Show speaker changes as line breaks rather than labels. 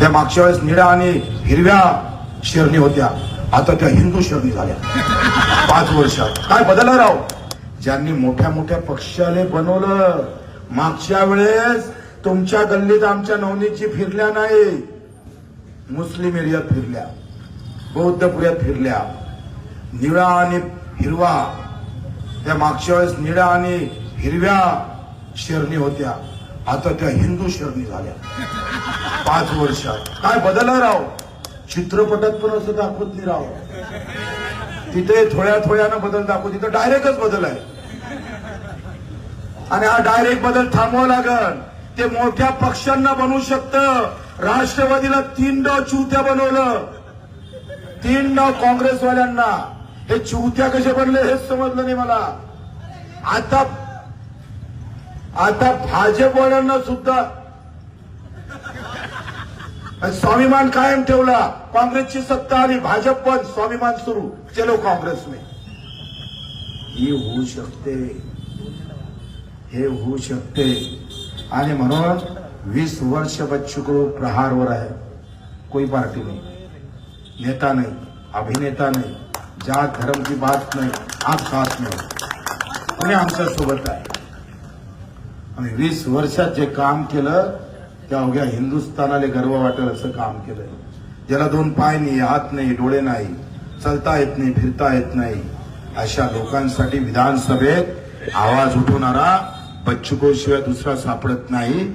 त्या मागच्या वेळेस निळ्या आणि हिरव्या शेरणी होत्या. आता त्या हिंदू शेरणी झाल्या. पाच वर्षात काय बदलला राव? ज्यांनी मोठ्या मोठ्या पक्षाले बनवलं मागच्या वेळेस तुमच्या गल्लीत आमच्या नवनीची फिरल्या नाही. मुस्लिम एरियात फिरल्या. बौद्धपुऱ्यात फिरल्या. निळा आणि हिरवा. त्या मागच्या वेळेस निळ्या आणि हिरव्या शेरणी होत्या. आता त्या हिंदू शेरणी झाल्या. पाच वर्षात. काय बदला राव? चित्रपटात पण असं दाखवत नाही राव. तिथे थोड्या थोड्यानं बदल दाखवत. तिथं डायरेक्टच बदल आहे. आणि हा डायरेक्ट बदल थांबवा लागल. ते मोठ्या पक्षांना बनवू शकतं. राष्ट्रवादीला तीन डाव चिवत्या बनवलं. तीन डाव काँग्रेसवाल्यांना. हे चिवत्या कसे बनले हेच समजलं नाही मला. आता आता भाजपवाल्यांना सुद्धा स्वाभिमान कायम ठेवला. काँग्रेसची सत्ता आली भाजप पण स्वाभिमान सुरू. चलो काँग्रेस में ही होऊ शकते. हे होऊ शकते. आणि म्हणून वीस वर्ष बच्चूकडू प्रहारवर आहे. कोई पार्टी नाही. नेता नाही. अभिनेता नाही. जात धर्म की बात नाही आप साथ नाही. कोणी आमच्यासोबत आहे? आणि वीस वर्षात जे काम केलं त्या अवघ्या हिंदुस्थानाला गर्व वाटेल असं काम केलं ज्याला दोन पाय नाही हात नाही डोळे नाही चलता येत नाही फिरता येत नाही अशा लोकांसाठी विधानसभेत आवाज उठवणारा बच्चूको शिवाय दुसरा सापडत नाही.